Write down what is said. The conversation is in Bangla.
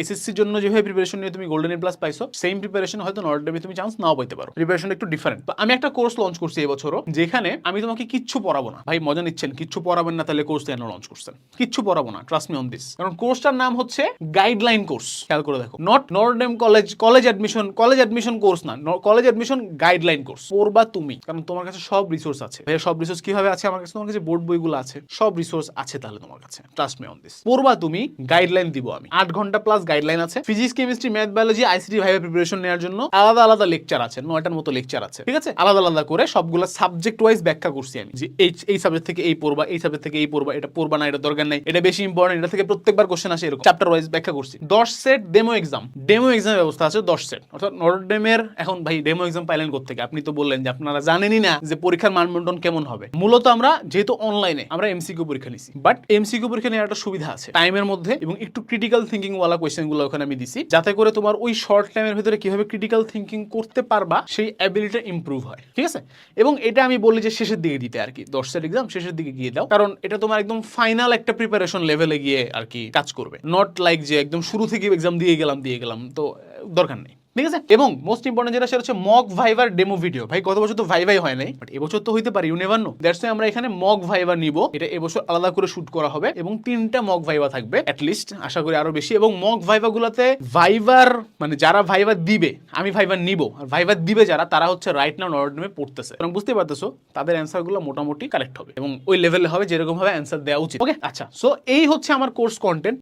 এসএসসির জন্য যেভাবে প্রিপারেশন নিয়ে তুমি গোল্ডেন প্লাস পাইছো সেম প্রিপারেশন হয়তো নর্ডেমে তুমি চান্স নাও পাইতে পারো। প্রিপারেশন একটু ডিফারেন্ট তো আমি একটা কোর্স লঞ্চ করছি এবছরও, যেখানে আমি তোমাকে কিচ্ছু পড়াবো না। ভাই, মজা নিচ্ছেন, কিচ্ছু পড়াবেন না, তাহলে কোর্স কেন লঞ্চ করছেন? কিচ্ছু পড়াবো না ট্রাস্ট মি অন দিস কারণ কোর্সটার নাম হচ্ছে গাইডলাইন কোর্স খেয়াল করে দেখো। Notre Dame college college admission college admission course না কলেজ অ্যাডমিশন গাইডলাইন কোর্স পড়বা তুমি। কারণ তোমার কাছে সব রিসোর্স আছে। ভাইয়া, সব রিসোর্স কীভাবে আছে? আমার কাছে তোমার কাছে বোর্ড বইগুলো আছে। সব রিসোর্স আছে তাহলে তোমার কাছে। ট্রাস্ট মি অন দিস পড়বা তুমি গাইডলাইন দিব আমি। আট ঘণ্টা প্লাস গাইডলাইন আছে। Physics chemistry math biology ICT ভাইভে preparation নেওয়ার জন্য আলাদা আলাদা লেকচার আছে, নয়টার মতো লেকচার আছে, ঠিক আছে? আলাদা আলাদা করে সবগুলো সাবজেক্ট ওয়াইজ ব্যাখ্যা করছি আমি যে এই সাবজেক্ট থেকে এই পড়বা, এই সাবজেক্ট থেকে এই পড়বা, এটা পড়বা না, এটা দরকার নাই, এটা বেশি ইম্পর্টেন্ট এটা থেকে প্রত্যেকবার কোশ্চেন আসে এরকম। চ্যাপ্টার ওয়াইজ ব্যাখ্যা করছি। দশ set demo exam demo exam ব্যবস্থা আছে দশ সেট অর্থাৎ নর্ডেমের এখন ভাই ডেমো এক্সাম পাইলেন থেকে আপনি তো বললেন যে আপনারা জানেনই না যে পরীক্ষার মানবন্টন কেমন হবে। মূলত আমরা যেহেতু অনলাইনে আমরা এমসিকিউ পরীক্ষা নিছি। বাট এমসিকিউ পরীক্ষা নেওয়ার একটা সুবিধা আছে। টাইমের মধ্যে এবং একটু ক্রিটিক্যাল থিঙ্কিং ওয়ালা কোয়েশ্চেন গুলো ওখানে আমি দিছি। যাতে করে তোমার ওই শর্ট টাইমের ভিতরে কীভাবে ক্রিটিক্যাল থিঙ্কিং করতে পারবা, সেই অ্যাবিলিটি ইম্প্রুভ হয়, ঠিক আছে? এবং এটা আমি বলি যে শেষের দিকে দিতে আর কি। দশটার এক্সাম শেষের দিকে গিয়ে দাও। কারণ এটা তোমার একদম ফাইনাল একটা প্রিপারেশন লেভেলে গিয়ে আর কি কাজ করবে। নট লাইক যে একদম শুরু থেকে এক্সাম দিয়ে গেলাম দিয়ে গেলাম। তো দরকার নেই। ঠিক আছে? এবং মোস্ট ইম্পর্টেন্ট যেটা, সেটা হচ্ছে মক ভাইভার ডেমো ভিডিও ভাই, গত বছর তো ভাইভাই হয় নাই বাট এবছর তো হইতে পারে ইউ নেভার নো দ্যাটস আমরা এখানে মক ভাইভার নিব। এটা এবছর আলাদা করে শুট করা হবে, এবং তিনটা মক ভাইভা থাকবে অ্যাট লিস্ট আশা করি আরও বেশি। এবং মক ভাইভা গুলাতে ভাইভার মানে যারা ভাইভার দিবে, আমি ভাইভার নিব। আর ভাইভার দিবে যারা, তারা হচ্ছে রাইট নাও নর্ডমে পড়তেছে। এবং বুঝতে পারতেছো, তাদের অ্যান্সারগুলো মোটামুটি কালেক্ট হবে। এবং ওই লেভেলে হবে যেরকম ভাবে অ্যান্সার দেওয়া উচিত। ওকে আচ্ছা সো এই হচ্ছে আমার কোর্স কন্টেন্ট